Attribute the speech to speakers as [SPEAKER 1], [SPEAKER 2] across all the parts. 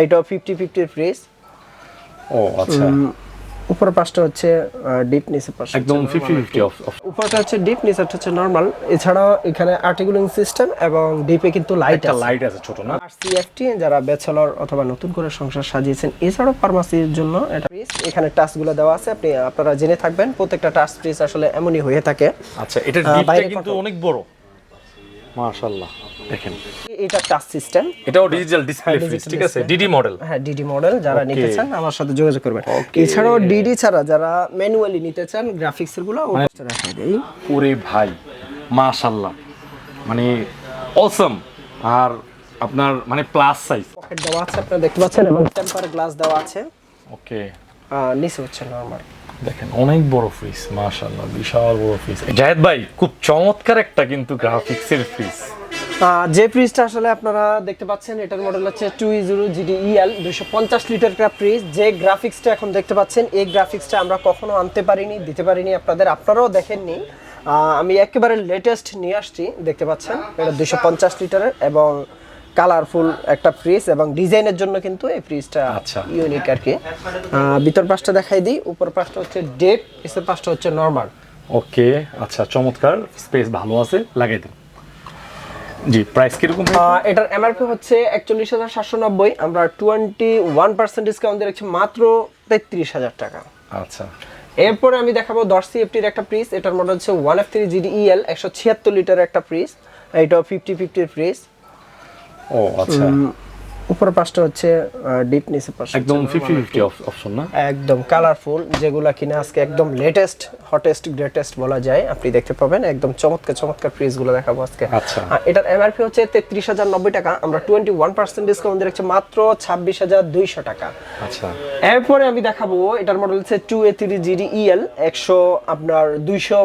[SPEAKER 1] এইটাও fifty ফিফটির fridge
[SPEAKER 2] ও আচ্ছা।
[SPEAKER 1] উপর পাশটা হচ্ছে ডিপ নিচে পাশটা
[SPEAKER 2] একদম
[SPEAKER 1] হচ্ছে
[SPEAKER 2] ফিফটি
[SPEAKER 1] normal
[SPEAKER 2] ফিফটি
[SPEAKER 1] আর
[SPEAKER 2] অফ
[SPEAKER 1] উপরটা হচ্ছে ডিপ নিচেরটা হচ্ছে নরমাল এছাড়াও এখানে আর্টিকুলিং সিস্টেম এবং ডিপে কিন্তু লাইট আছে।
[SPEAKER 2] লাইট আছে ছোট না?
[SPEAKER 1] আর সিএফটি যারা ব্যাচেলর অথবা নতুন করে সংসার সাজিয়েছেন এছাড়াও ফার্মাসির জন্য এটা এখানে টাচগুলো দেওয়া আছে। আপনি আপনারা জেনে থাকবেন প্রত্যেকটা টাচ পিস আসলে এমনই হয়ে থাকে।
[SPEAKER 2] আচ্ছা
[SPEAKER 1] এটা
[SPEAKER 2] ডিপটা কিন্তু অনেক বড়। মাশাআল্লাহ দেখেন।
[SPEAKER 1] এটা টাচ সিস্টেম
[SPEAKER 2] এটাও ডিজিটাল ডিসপ্লে
[SPEAKER 1] হ্যাঁ,
[SPEAKER 2] ঠিক আছে? ডিডি মডেল
[SPEAKER 1] হ্যাঁ ডিডি মডেল যারা নিতে চান আমার সাথে যোগাযোগ করবেন। এছাড়াও ডিডি ছাড়া যারা ম্যানুয়ালি নিতে চান গ্রাফিক্স এরগুলো ওটা রাখাই দেই।
[SPEAKER 2] ওরে ভাই মাশাআল্লাহ। মানে অসম আর আপনার মানে প্লাস সাইজ
[SPEAKER 1] পকেট দেওয়া আছে আপনারা দেখতে পাচ্ছেন এবং টেম্পার গ্লাস দেওয়া আছে।
[SPEAKER 2] ওকে
[SPEAKER 1] নিচে হচ্ছে নরমাল
[SPEAKER 2] দেখেন, অনেক বড় ফ্রিজ মাশাআল্লাহ, বিশাল বড় ফ্রিজ জাহেদ ভাই, খুব চমৎকার একটা কিন্তু গ্রাফিক্সের ফ্রিজ
[SPEAKER 1] যে ফ্রিজটা আসলে আপনারা দেখতে পাচ্ছেন, এটার মডেল হচ্ছে টু জিরো জিডি ইএল দুশো পঞ্চাশ লিটার ফ্রিজ যে গ্রাফিক্সটা এখন দেখতে পাচ্ছেন, এই গ্রাফিক্সটা আমরা কখনো আনতে পারিনি, দিতে পারিনি, আপনাদের আপনারাও দেখেননি। আমি একেবারে লেটেস্ট নিয়ে আসছি, দেখতে পাচ্ছেন, এটা দুশো পঞ্চাশ লিটারের এবং কালারফুল একটা ফ্রিজ এবং ডিজাইনের জন্য কিন্তু এই ফ্রিজটা
[SPEAKER 2] আচ্ছা।
[SPEAKER 1] ইউনিক আর কি। ভিতর পাশটা দেখাই দিই উপর পাশটা হচ্ছে ডেপ নিচের পাশটা হচ্ছে নর্মাল
[SPEAKER 2] ওকে আচ্ছা চমৎকার স্পেস ভালো আছে লাগাই দিন। জি প্রাইস কীরকম
[SPEAKER 1] এটার এমআরপি হচ্ছে একচল্লিশ হাজার সাতশো নব্বই আমরা টোয়েন্টি ওয়ান পার্সেন্ট ডিসকাউন্ট দিয়ে রাখছি মাত্র তেত্রিশ হাজার টাকা।
[SPEAKER 2] আচ্ছা।
[SPEAKER 1] এরপরে আমি দেখাবো দশ সিএফটির একটা ফ্রিজ এটার মডেল হচ্ছে one F three GD EL একশো ছিয়াত্তর লিটারের একটা ফ্রিজ এটাও ফিফটি ফিফটির ফ্রিজ
[SPEAKER 2] ও আচ্ছা।
[SPEAKER 1] উপর পাশটা হচ্ছে ডিপ নিচে পাশটা
[SPEAKER 2] একদম
[SPEAKER 1] হচ্ছে
[SPEAKER 2] ফিফটি
[SPEAKER 1] normal
[SPEAKER 2] ফিফটি অপশন না?
[SPEAKER 1] একদম কালারফুল যেগুলা কিনা আজকে একদম লেটেস্ট হটেস্ট গ্রেটেস্ট বলা যায়। আপনি দেখতে পাবেন একদম চমৎকার চমৎকার ফ্রিজগুলো দেখাবো আজকে।
[SPEAKER 2] আচ্ছা।
[SPEAKER 1] আর এটার এমআরপি হচ্ছে তেত্রিশ হাজার নব্বই টাকা। আমরা টোয়েন্টি ওয়ান পার্সেন্ট ডিসকাউন্ট দিয়ে রাখছি মাত্র ছাব্বিশ হাজার দুইশো টাকা।
[SPEAKER 2] আচ্ছা।
[SPEAKER 1] এরপরে আমি দেখাবো এটার মডেল হচ্ছে two A three GD EL একশো আপনার দুইশো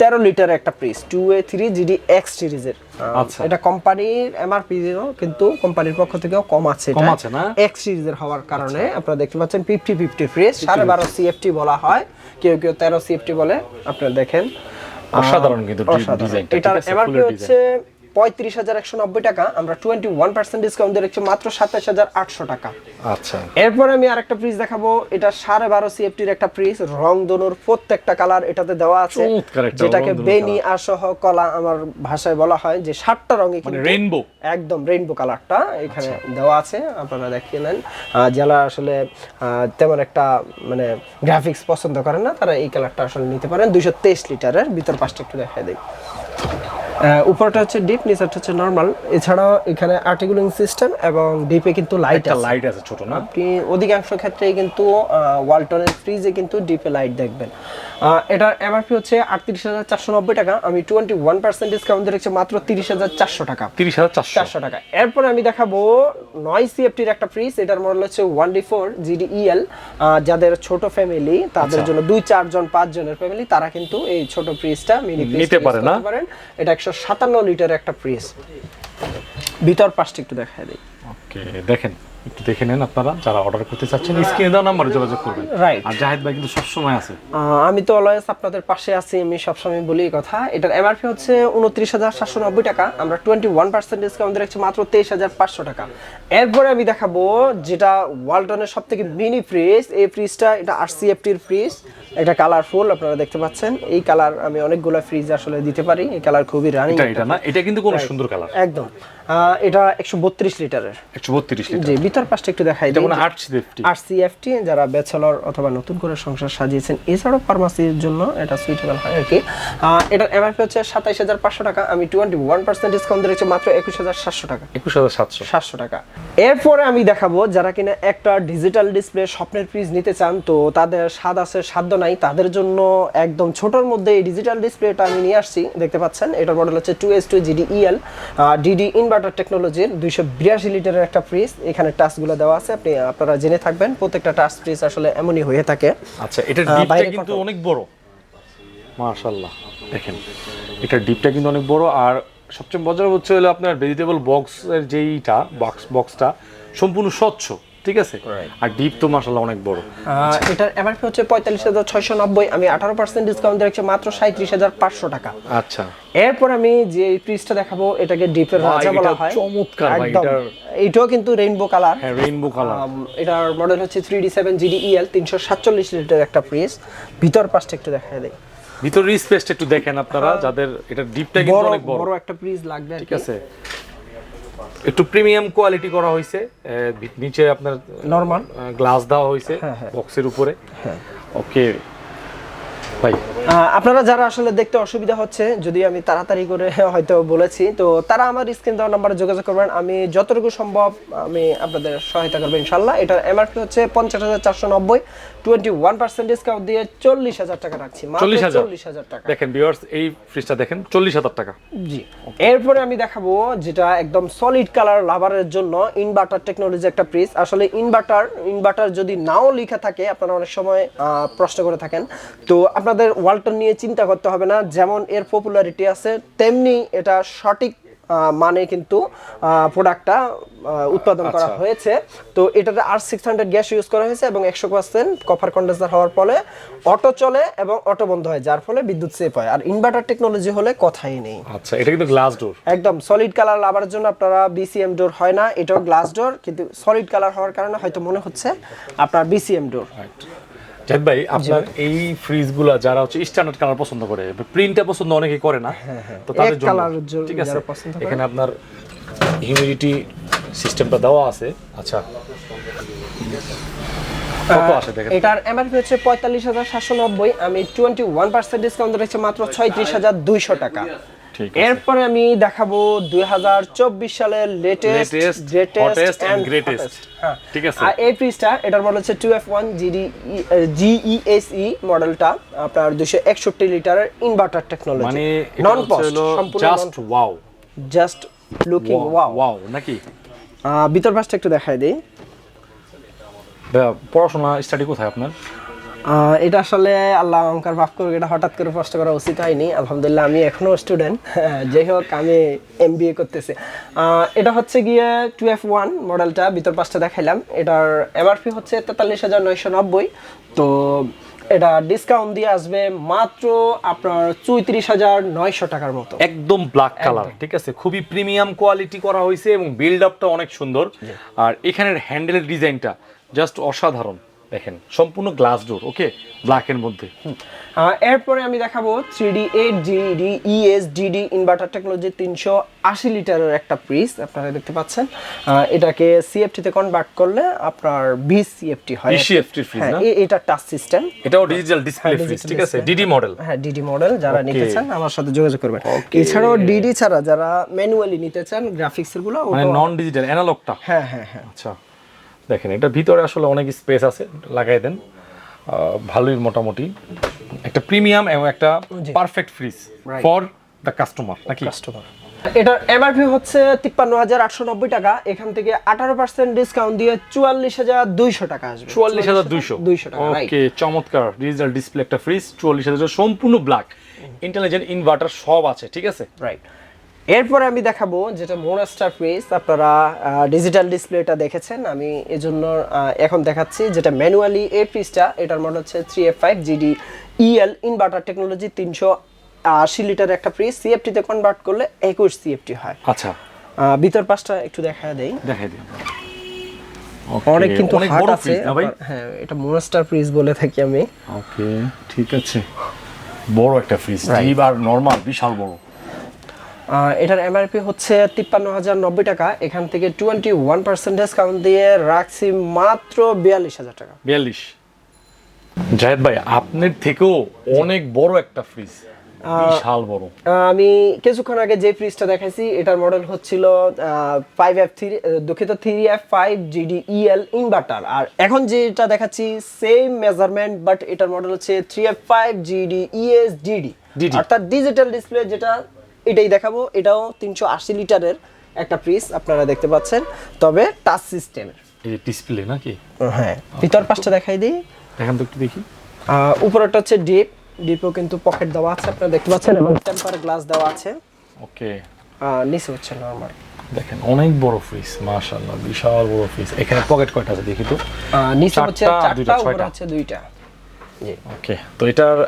[SPEAKER 1] তেরো লিটার একটা press two A three GD X সিরিজের
[SPEAKER 2] আচ্ছা।
[SPEAKER 1] এটা কোম্পানির এমআরপি কিন্তু কোম্পানির পক্ষ থেকেও কম আছে।
[SPEAKER 2] কম আছে না?
[SPEAKER 1] এক্স সিরিজের হওয়ার কারণে আপনারা দেখতে পাচ্ছেন ফিফটি ফিফটি প্রেস সাড়ে বারো সিএফটি বলা হয়। কেউ কেউ তেরো সিএফটি বলে আপনারা দেখেন।
[SPEAKER 2] অসাধারণ কিন্তু ডিজাইনটা, এটা
[SPEAKER 1] এটার এমআরপি হচ্ছে পঁয়ত্রিশ হাজার একশো নব্বই টাকা আমরা টোয়েন্টি ওয়ান পার্সেন্ট ডিসকাউন্ট দিয়ে রাখছি মাত্র সাতাশ হাজার আটশো টাকা।
[SPEAKER 2] আচ্ছা।
[SPEAKER 1] এরপরে আমি আরেকটা ফ্রিজ দেখাবো এটা সাড়ে বারো সিএফটির একটা ফ্রিজ রং দনুর প্রত্যেকটা কালার এটাতে দেওয়া আছে যেটাকে বেনি আসহ কলা আমার ভাষায় বলা হয় যে সাতটা রঙে
[SPEAKER 2] মানে রেইনবো
[SPEAKER 1] একদম রেইনবো কালারটা এখানে
[SPEAKER 2] আচ্ছা।
[SPEAKER 1] দেওয়া আছে আপনারা দেখিয়ে নেন। যারা আসলে আহ, তেমন একটা মানে গ্রাফিক্স পছন্দ করেন না তারা এই কালারটা আসলে নিতে পারেন। দুইশো তেইশ লিটারের ভিতর পাশটা একটু দেখা দিই। আহ, উপরটা হচ্ছে ডিপ নিচেরটা হচ্ছে নর্মাল এছাড়াও এখানে আর্টিকুলিং সিস্টেম এবং ডিপে কিন্তু লাইট আছে।
[SPEAKER 2] লাইট আছে ছোট না?
[SPEAKER 1] আপনি অধিকাংশ ক্ষেত্রেই কিন্তু ওয়ালটনের ফ্রিজে কিন্তু ডিপে লাইট দেখবেন। এটার এমআরপি হচ্ছে আটত্রিশ হাজার চারশো নব্বই টাকা। আমি টোয়েন্টি ওয়ান পার্সেন্ট ডিসকাউন্ট দিয়ে মাত্র তিরিশ হাজার চারশো টাকা।
[SPEAKER 2] তিরিশ হাজার চারশো।
[SPEAKER 1] টাকা। এরপরে আমি দেখাবো নয় সিএফটির একটা ফ্রিজ এটার মডেল হচ্ছে one D four GD EL যাদের ছোট ফ্যামিলি তাদের
[SPEAKER 2] আচ্ছা।
[SPEAKER 1] জন্য দুই চারজন পাঁচ জনের ফ্যামিলি তারা কিন্তু এই ছোট ফ্রিজটা মিনি ফ্রিজ
[SPEAKER 2] নিতে?
[SPEAKER 1] পারেন। এটা একশো সাতান্ন লিটার একটা ফ্রিজ। ভিতর পাশটা একটু দেখা দিই।
[SPEAKER 2] ওকে দেখেন একটু দেখে নেন আপনারা যারা অর্ডার করতে চাচ্ছেন স্ক্রিনে দেওয়া নাম্বারে যোগাযোগ করবেন।
[SPEAKER 1] Right.
[SPEAKER 2] আর জাহেদ ভাই কিন্তু সবসময় আছে।
[SPEAKER 1] আমি তো অলওয়েজ আপনাদের পাশে আছি আমি সবসময় বলি এই কথা। এটার এমআরপি হচ্ছে উনত্রিশ হাজার সাতশো নব্বই টাকা। আমরা টোয়েন্টি ওয়ান পার্সেন্ট ডিসকাউন্ট রাখছি মাত্র তেইশ হাজার পাঁচশো টাকা। এরপরে আমি দেখাবো যেটা ওয়ালটনের সব থেকে মিনি ফ্রিজ এই ফ্রিজটা এটা আর সিএফটির ফ্রিজ একটা কালারফুল আপনারা দেখতে পাচ্ছেন। এই কালার আমি অনেকগুলো ফ্রিজ আসলে দিতে পারি। এই কালার খুবই রানিং
[SPEAKER 2] এটা এটা না এটা কিন্তু কোন সুন্দর কালার
[SPEAKER 1] একদম। এটা একশো বত্রিশ লিটারের।
[SPEAKER 2] একশো বত্রিশ লিটার।
[SPEAKER 1] জি ভিতর পাশটা একটু দেখাই দিই। যারা ব্যাচেলর অথবা নতুন করে সংসার সাজিয়েছেন এছাড়াও ফার্মাসির জন্য এটা সুইটেবল হয় আর কি। এটার এমআরপি হচ্ছে সাতাইশ হাজার পাঁচশো টাকা। আমি টোয়েন্টি ওয়ান পার্সেন্ট ডিসকাউন্ট দিয়েছি মাত্র একুশ হাজার সাতশো টাকা।
[SPEAKER 2] একুশ হাজার সাতশো।
[SPEAKER 1] সাতশো টাকা। এরপরে আমি দেখাবো যারা কিনা একটা ডিজিটাল ডিসপ্লে স্বপ্নের ফ্রিজ নিতে চান তো তাদের স্বাদ আছে সাধ্য নাই তাদের জন্য একদম ছোটোর মধ্যে এই ডিজিটাল ডিসপ্লেটা আমি নিয়ে আসছি। দেখতে পাচ্ছেন এটার মডেল হচ্ছে two S two GD EL DD inverter টেকনোলজির দুইশো বিরাশি লিটারের একটা ফ্রিজ এখানে টাচগুলো দেওয়া আছে। আপনি আপনারা জেনে থাকবেন প্রত্যেকটা টাচ ফ্রিজ আসলে এমনই হয়ে থাকে।
[SPEAKER 2] আচ্ছা এটা
[SPEAKER 1] বাইরে
[SPEAKER 2] কিন্তু অনেক বড়। মাশাআল্লাহ দেখেন এটা ডিপটা কিন্তু অনেক বড়। আর সবচেয়ে মজার হচ্ছে হলো আপনার ভেজিটেবল বক্সের যেইটা বক্স বক্সটা সম্পূর্ণ স্বচ্ছ। ঠিক আছে? আর ডিপ তো মাশাআল্লাহ অনেক বড়।
[SPEAKER 1] এটার এমআরপি হচ্ছে পঁয়তাল্লিশ হাজার ছয়শো নব্বই আমি আঠারো পার্সেন্ট ডিসকাউন্ট দিচ্ছি মাত্র সাঁত্রিশ হাজার পাঁচশো টাকা।
[SPEAKER 2] আচ্ছা।
[SPEAKER 1] এরপর আমি যে ফ্রিজটা দেখাবো এটাকে ডিপের রাজা বলা
[SPEAKER 2] এটা
[SPEAKER 1] হয়।
[SPEAKER 2] চমৎকার ভাই,
[SPEAKER 1] একদম।
[SPEAKER 2] এটার-
[SPEAKER 1] এইটাও কিন্তু রেইনবো কালার
[SPEAKER 2] হ্যাঁ রেইনবো কালার
[SPEAKER 1] এটার মডেল হচ্ছে three D seven GD EL তিনশো সাতচল্লিশ লিটার একটা ফ্রিজ ভিতর পাশটা একটু দেখা দেয়
[SPEAKER 2] ভিতরের স্পেসটা একটু দেখেন আপনারা যাদের এটা ডিপটা কিন্তু
[SPEAKER 1] বড়
[SPEAKER 2] অনেক বড়।
[SPEAKER 1] বড় একটা ফ্রিজ লাগবে আর
[SPEAKER 2] ঠিক
[SPEAKER 1] কি।
[SPEAKER 2] আছে। একটু প্রিমিয়াম কোয়ালিটি করা হয়েছে নিচে আপনার
[SPEAKER 1] নর্মাল
[SPEAKER 2] গ্লাস দেওয়া হয়েছে
[SPEAKER 1] হ্যাঁ, হ্যাঁ।
[SPEAKER 2] বক্সের উপরে। ওকে ভাই।
[SPEAKER 1] আপনারা যারা আসলে দেখতে অসুবিধা হচ্ছে যদি আমি তাড়াতাড়ি করে হয়তো বলেছি তো তারা আমার স্ক্রিন দেওয়ার নাম্বারে যোগাযোগ করবেন। আমি যতটুকু সম্ভব আমি আপনাদের সহায়তা করব ইনশাল্লাহ এটার এমআরপি হচ্ছে পঞ্চাশ হাজার চারশো নব্বই টোয়েন্টি ওয়ান পার্সেন্ট ডিসকাউন্ট দিয়ে চল্লিশ হাজার টাকা রাখছি। মাত্র
[SPEAKER 2] 40,000
[SPEAKER 1] চল্লিশ হাজার টাকা।
[SPEAKER 2] দেখেন ভিউয়ার্স এই ফ্রিজটা দেখেন চল্লিশ হাজার টাকা।
[SPEAKER 1] জি। এরপরে আমি দেখাবো যেটা একদম সলিড কালার লাভারের জন্য ইনভার্টার টেকনোলজি একটা ফ্রিজ আসলে ইনভার্টার ইনভার্টার যদি নাও লেখা থাকে আপনারা অনেক সময় আহ, প্রশ্ন করে থাকেন। তো আপনাদের ওয়ালটন নিয়ে চিন্তা করতে হবে না যেমন এর পপুলারিটি আছে তেমনি এটা সঠিক মানে কিন্তু প্রোডাক্টটা উৎপাদন করা
[SPEAKER 2] আচ্ছা।
[SPEAKER 1] হয়েছে। তো এটাতে আর সিক্স হান্ড্রেড গ্যাস ইউজ করা হয়েছে এবং একশো পার্সেন্ট কপার কন্ডেন্সার হওয়ার ফলে অটো চলে এবং অটো বন্ধ হয় যার ফলে বিদ্যুৎ সেভ হয়। আর ইনভার্টার টেকনোলজি হলে কথাই নেই।
[SPEAKER 2] আচ্ছা এটা কিন্তু গ্লাস ডোর
[SPEAKER 1] একদম সলিড কালার লাভার জন্য আপনারা বিসিএম ডোর হয় না এটাও গ্লাস ডোর কিন্তু সলিড কালার হওয়ার কারণে হয়তো মনে হচ্ছে আপনার বিসিএম ডোর
[SPEAKER 2] জাহিদ ভাই আপনার এই ফ্রিজগুলো যারা হচ্ছে স্ট্যান্ডার্ড কালার পছন্দ করে প্রিন্টটা পছন্দ অনেকেই করে না তো তাদের জন্য ঠিক আছে। এখানে আপনার হিউমিডিটি সিস্টেমটা দেওয়া আছে। আচ্ছা।
[SPEAKER 1] এটার এমআরপি হচ্ছে পঁয়তাল্লিশ হাজার সাতশো নব্বই। আমি টোয়েন্টি ওয়ান পার্সেন্ট ডিসকাউন্ট রেখেছি মাত্র ছয়ত্রিশ হাজার দুইশো টাকা। এরপরে আমি দেখাবো দুই হাজার চব্বিশ সালের লেটেস্ট এন্ড
[SPEAKER 2] greatest. ঠিক আছে।
[SPEAKER 1] আর এই ফ্রিজটা এটার মডেল হচ্ছে টু এফ ওয়ান মডেলটা আপনার দুশো একষট্টি লিটারের ইনভার্টার টেকনোলজি
[SPEAKER 2] মানে
[SPEAKER 1] non
[SPEAKER 2] just wow
[SPEAKER 1] just looking wow
[SPEAKER 2] wow নাকি?
[SPEAKER 1] ভিতর পাশটা একটু দেখাই দিই।
[SPEAKER 2] পড়াশোনা স্টাডি কোথায় আপনার?
[SPEAKER 1] এটা আসলে আল্লাহ অঙ্কার ভাব করুক এটা হঠাৎ করে প্রশ্ন করা উচিত হয়নি। আলহামদুলিল্লাহ আমি এখনও স্টুডেন্ট যাই হোক আমি এম বি এ করতেছি। এটা হচ্ছে গিয়ে টু এফ ওয়ান মডেলটা ভিতর পাঁচটা দেখাইলাম। এটার এমআরপি হচ্ছে তেতাল্লিশ হাজার নয়শো নব্বই। তো এটা ডিসকাউন্ট দিয়ে আসবে মাত্র আপনার চৌত্রিশ হাজার নয়শো টাকার মতো।
[SPEAKER 2] একদম ব্ল্যাক কালার ঠিক আছে? খুবই প্রিমিয়াম কোয়ালিটি করা হয়েছে এবং বিল্ড আপটা অনেক সুন্দর। আর এখানের হ্যান্ডেলের ডিজাইনটা জাস্ট অসাধারণ। দেখেন সম্পূর্ণ গ্লাস ডোর ওকে ব্ল্যাকের মধ্যে।
[SPEAKER 1] এরপরে আমি দেখাবো three D eight GD ES DD inverter technology তিনশো আশি লিটারের একটা ফ্রিজ আপনারা দেখতে পাচ্ছেন। এটাকে সিএফটি তে কনভার্ট করলে আপনার বিশ সিএফটি হয়।
[SPEAKER 2] ফ্রিজ
[SPEAKER 1] হ্যাঁ
[SPEAKER 2] না?
[SPEAKER 1] এ- এটা টাচ সিস্টেম
[SPEAKER 2] এটাও ডিজিটাল ডিসপ্লে ফ্রিজ ঠিক আছে? ডিডি মডেল
[SPEAKER 1] হ্যাঁ ডিডি মডেল যারা নিতে চান আমার সাথে যোগাযোগ করবেন. এছাড়াও ডিডি ছাড়া যারা ম্যানুয়ালি নিতে চান গ্রাফিক্সেরগুলো
[SPEAKER 2] মানে নন ডিজিটাল অ্যানালগটা
[SPEAKER 1] হ্যাঁ হ্যাঁ হ্যাঁ।
[SPEAKER 2] আচ্ছা। দেখেন এটা ভিতরে আসলে অনেক স্পেস আছে লাগাই দেন। ভালোই মোটামুটি। একটা প্রিমিয়াম এবং একটা perfect fridge for the customer নাকি?
[SPEAKER 1] কাস্টমার এটার এমআরপি হচ্ছে তিপ্পান্ন হাজার আটশো নব্বই টাকা। এখান থেকে আঠারো পার্সেন্ট ডিসকাউন্ট দিয়ে চুয়াল্লিশ হাজার দুইশো টাকা আসবে।
[SPEAKER 2] চুয়াল্লিশ হাজার দুইশো?
[SPEAKER 1] দুইশো টাকা
[SPEAKER 2] ওকে চমৎকার। ডিজিটাল ডিসপ্লে একটা ফ্রিজ চুয়াল্লিশ হাজার সম্পূর্ণ ব্ল্যাক ইন্টেলিজেন্ট ইনভার্টার সব আছে ঠিক আছে?
[SPEAKER 1] রাইট এরপরে আমি দেখাবো যেটা মোনাস্টার ফ্রিজ আপনারা ডিজিটাল ডিসপ্লেটা দেখেছেন। আমি এজন্য এখন দেখাচ্ছি যেটা ম্যানুয়ালি এই ফ্রিজটা এটার মডেল হচ্ছে three F five GD EL inverter technology তিনশো আশি লিটার একটা ফ্রিজ সিএফটিতে কনভার্ট করলে একুশ সিএফটি হয়।
[SPEAKER 2] আচ্ছা।
[SPEAKER 1] ভিতর পাশটা একটু দেখা দেই।
[SPEAKER 2] দেখাই দিন।
[SPEAKER 1] অনেক কিন্তু
[SPEAKER 2] অনেক
[SPEAKER 1] হার্ড
[SPEAKER 2] বড়
[SPEAKER 1] আছে। হ্যাঁ এটা মোনাস্টার ফ্রিজ বলে থাকি আমি।
[SPEAKER 2] ওকে ঠিক আছে। বড় একটা ফ্রিজ. ডিপ আর নরমাল বিশাল বড়।
[SPEAKER 1] এটার এমআরপি হচ্ছে তিপ্পান্ন হাজার নব্বই টাকা। এখান থেকে টোয়েন্টি ওয়ান পার্সেন্ট ডিসকাউন্ট দিয়ে রাখছি মাত্র বিয়াল্লিশ হাজার টাকা।
[SPEAKER 2] বিয়াল্লিশ। জাহেদ ভাই আপনার থেকেও অনেক বড় একটা ফ্রিজ বিশাল বড়।
[SPEAKER 1] আমি কিছুক্ষণ আগে যে ফ্রিজটা দেখাইছি এটার মডেল হচ্ছিল ফাইভ এফ থ্রি দুঃখিত three F five GD EL inverter আর এখন যেটা দেখাচ্ছি সেম মেজারমেন্ট বাট এটার মডেল হচ্ছে three F five GD ES DD অর্থাৎ ডিজিটাল ডিসপ্লে যেটা এটাই দেখাবো। এটাও তিনশো আশি লিটারের একটা ফ্রিজ আপনারা দেখতে পাচ্ছেন। তবে টাচ সিস্টেমের
[SPEAKER 2] এই ডিসপ্লে নাকি?
[SPEAKER 1] হ্যাঁ ভিতর পাশটা দেখাই দিই।
[SPEAKER 2] দেখান তো একটু দেখি।
[SPEAKER 1] হচ্ছে ডিপ ডিপও কিন্তু পকেট দেওয়া আছে আপনারা দেখতে পাচ্ছেন এবং টেম্পার গ্লাস দেওয়া আছে।
[SPEAKER 2] ওকে
[SPEAKER 1] নিচে হচ্ছে নর্মাল
[SPEAKER 2] দেখেন অনেক বড় ফ্রিজ মাশাআল্লাহ বিশাল বড় ফ্রিজ এখানে পকেট কয়টা আছে দেখি তো?
[SPEAKER 1] নিচে হচ্ছে
[SPEAKER 2] চারটা,
[SPEAKER 1] উপরে। হচ্ছে দুইটা। জি
[SPEAKER 2] ওকে তো এটার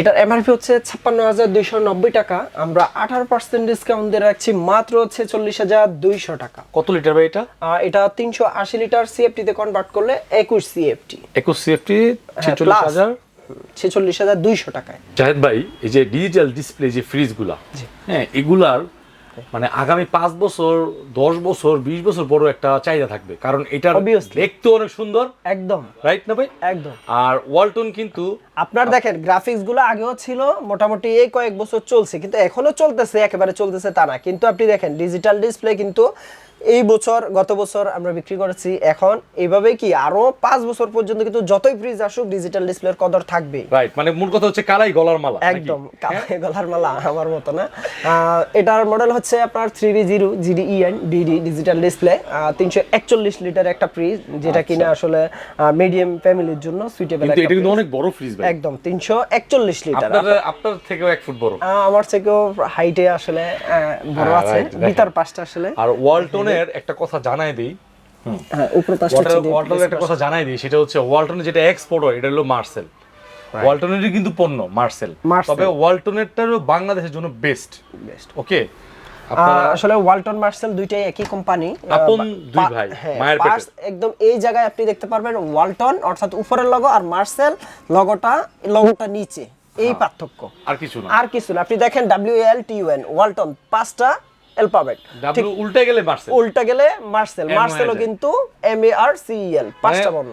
[SPEAKER 1] এটার এমআরপি হচ্ছে ছাপ্পান্ন হাজার দুইশো নব্বই টাকা। আমরা আঠারো পার্সেন্ট ডিসকাউন্ট দিয়ে রাখছি মাত্র হচ্ছে চল্লিশ হাজার দুইশো টাকা।
[SPEAKER 2] কত লিটার ভাই এটা?
[SPEAKER 1] এটা তিনশো আশি লিটার সিএফটি তে কনভার্ট করলে একুশ সিএফটি
[SPEAKER 2] একুশ সিএফটি
[SPEAKER 1] হ্যাঁ,
[SPEAKER 2] ছেচল্লিশ হাজার।
[SPEAKER 1] ছেচল্লিশ হাজার দুইশো টাকায়।
[SPEAKER 2] জাহেদ ভাই এই যে ডিজিটাল ডিসপ্লে যে ফ্রিজগুলা হ্যাঁ এগুলার মানে আগামী পাঁচ বছর দশ বছর বিশ বছর বড় একটা চাহিদা থাকবে। কারণ
[SPEAKER 1] এটা
[SPEAKER 2] দেখতে অনেক সুন্দর।
[SPEAKER 1] একদম।
[SPEAKER 2] রাইট না ভাই?
[SPEAKER 1] একদম।
[SPEAKER 2] আর ওয়ালটন কিন্তু
[SPEAKER 1] আপনার দেখেন গ্রাফিক্সগুলো আগেও ছিল মোটামুটি এই কয়েক বছর চলছে কিন্তু এখনও চলতেছে একেবারে চলতেছে তারা না। কিন্তু আপনি দেখেন ডিজিটাল ডিসপ্লে কিন্তু এই বছর গত বছর আমরা বিক্রি করেছি। এখন এইভাবে কি আরও পাঁচ বছর পর্যন্ত কিন্তু যতই ফ্রিজ আসুক ডিজিটাল ডিসপ্লের কদর থাকবেই।
[SPEAKER 2] রাইট মানে মূল কথা হচ্ছে কালাই গলার মালা
[SPEAKER 1] একদম কালো গলার মালা আমার মতো না। এটার মডেল হচ্ছে আপনার three B zero GD EN DD digital display তিনশো একচল্লিশ লিটার একটা ফ্রিজ যেটা কিনা আসলে মিডিয়াম ফ্যামিলির জন্য সুইটেবল
[SPEAKER 2] কিন্তু এটা কিন্তু অনেক বড় ফ্রিজ ভাই।
[SPEAKER 1] একদম তিনশো একচল্লিশ লিটার।
[SPEAKER 2] আপনার আপনার থেকেও এক ফুট বড়।
[SPEAKER 1] আমার থেকেও হাইটে আসলে বড়
[SPEAKER 2] হ্যাঁ,
[SPEAKER 1] আছে ভিতর পাশটা আসলে।
[SPEAKER 2] আর ওয়ালটনের একটা কথা জানাই দিই।
[SPEAKER 1] হ্যাঁ
[SPEAKER 2] ওয়ালটনের একটা কথা জানাই দিই সেটা হচ্ছে ওয়ালটনের যেটা এক্সপোর্ট হয় এটা হলো মার্সেল। ওয়ালটনেরই কিন্তু পণ্য মার্সেল। তবে ওয়ালটনেরটারও বাংলাদেশের জন্য বেস্ট
[SPEAKER 1] Best।
[SPEAKER 2] ওকে
[SPEAKER 1] আসলে ওয়ালটন মার্সেল দুইটাই একই কোম্পানি
[SPEAKER 2] আপন দুই ভাই, মায়ের পেটে।
[SPEAKER 1] একদম এই জায়গায় আপনি দেখতে পারবেন ওয়ালটন অর্থাৎ উপরের লগো আর মার্সেল লগোটা লগোটা নিচে।
[SPEAKER 2] হ্যাঁ।
[SPEAKER 1] এই পার্থক্য।
[SPEAKER 2] আর কিছু না।
[SPEAKER 1] আর কিছু না। আপনি দেখেন W L T UN Walton পাঁচটা অ্যালফাবেট
[SPEAKER 2] ডাব্লিউ উল্টে গেলে মার্সেল
[SPEAKER 1] উল্টা গেলে মার্সেল মার্সেলও কিন্তু M A R C L পাঁচটা
[SPEAKER 2] মানে
[SPEAKER 1] বর্ণ।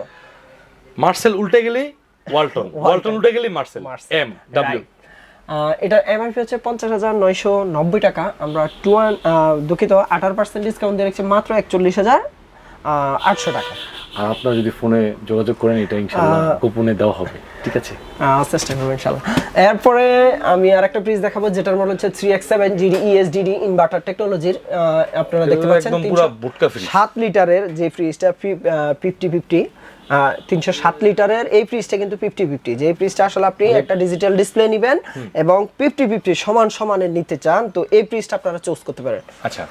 [SPEAKER 2] মার্সেল উল্টে গেলেই ওয়ালটন ওয়ালটন উল্টে গেলেই মার্সেল এম ডাব্লিউ
[SPEAKER 1] এটা এমআরপি হচ্ছে পঞ্চাশ হাজার নয়শো নব্বই টাকা। আমরা টু দুঃখিত আঠারো পার্সেন্ট ডিসকাউন্ট দিয়ে রাখছি মাত্র একচল্লিশ হাজার আটশো টাকা।
[SPEAKER 2] আর আপনারা যদি ফোনে যোগাযোগ করেন এটা ইনশাআল্লাহ গোপনে দেওয়া হবে। ঠিক আছে?
[SPEAKER 1] চেষ্টা করব ইনশাল্লাহ এরপরে আমি আর একটা ফ্রিজ দেখাবো যেটার মডেল হচ্ছে three X seven GD ESDD inverter টেকনোলজির আপনারা দেখতে পাচ্ছেন
[SPEAKER 2] একদম পুরো বুটকা ফ্রিজ
[SPEAKER 1] সাত লিটারের যে ফ্রিজটা ফিফটি ফিফটি তিনশো সাত লিটারের এই ফ্রিজটা কিন্তু ফিফটি ফিফটি যে ফ্রিজটা আসলে আপনি একটা ডিজিটাল ডিসপ্লে নেবেন এবং ফিফটি ফিফটি সমান সমানের নিতে চান তো এই ফ্রিজটা আপনারা চুজ করতে পারেন।
[SPEAKER 2] আচ্ছা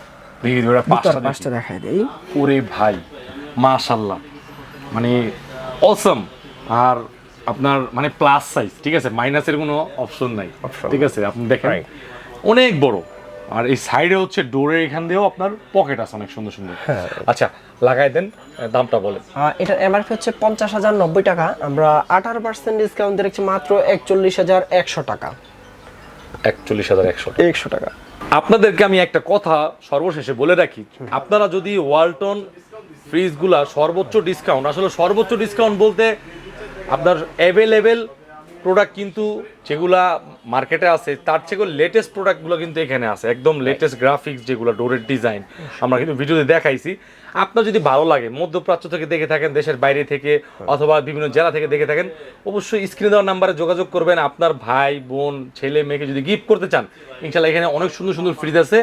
[SPEAKER 2] পাঁচটা দেখি।
[SPEAKER 1] দেখাই দেই।
[SPEAKER 2] ওরে ভাই মাশাল্লাহ মানে অসম আর আপনার মানে প্লাস সাইজ ঠিক আছে? মাইনাসের কোনো অপশন নাই ঠিক আছে? আপনি দেখেন অনেক বড়। আর এই সাইডে হচ্ছে ডোরের এখান দিয়েও আপনার পকেট আছে অনেক সুন্দর সুন্দর। আচ্ছা লাগাই দেন দামটা বলেন।
[SPEAKER 1] এটার এমআরপি হচ্ছে পঞ্চাশ হাজার নব্বই টাকা। আমরা আঠারো পার্সেন্ট ডিসকাউন্ট দিয়ে রাখছি মাত্র একচল্লিশ হাজার একশো টাকা।
[SPEAKER 2] একচল্লিশ হাজার একশো
[SPEAKER 1] একশো টাকা।
[SPEAKER 2] আপনাদেরকে আমি একটা কথা সর্বশেষে বলে রাখি। আপনারা যদি ওয়ালটন ফ্রিজগুলা সর্বোচ্চ ডিসকাউন্ট আসলে সর্বোচ্চ ডিসকাউন্ট বলতে আপনার অ্যাভেলেবেল প্রোডাক্ট কিন্তু যেগুলা মার্কেটে আছে তার থেকে লেটেস্ট প্রোডাক্টগুলো কিন্তু এখানে আছে। একদম লেটেস্ট গ্রাফিক্স যেগুলো ডোরের ডিজাইন আমরা কিন্তু ভিডিওতে দেখাইছি। আপনার যদি ভালো লাগে মধ্যপ্রাচ্য থেকে দেখে থাকেন দেশের বাইরে থেকে অথবা বিভিন্ন জেলা থেকে দেখে থাকেন অবশ্যই স্ক্রিনে দেওয়ার নাম্বারে যোগাযোগ করবেন। আপনার ভাই বোন ছেলে মেয়েকে যদি গিফট করতে চান ইনশাল্লাহ এখানে অনেক সুন্দর সুন্দর ফ্রিজ আছে।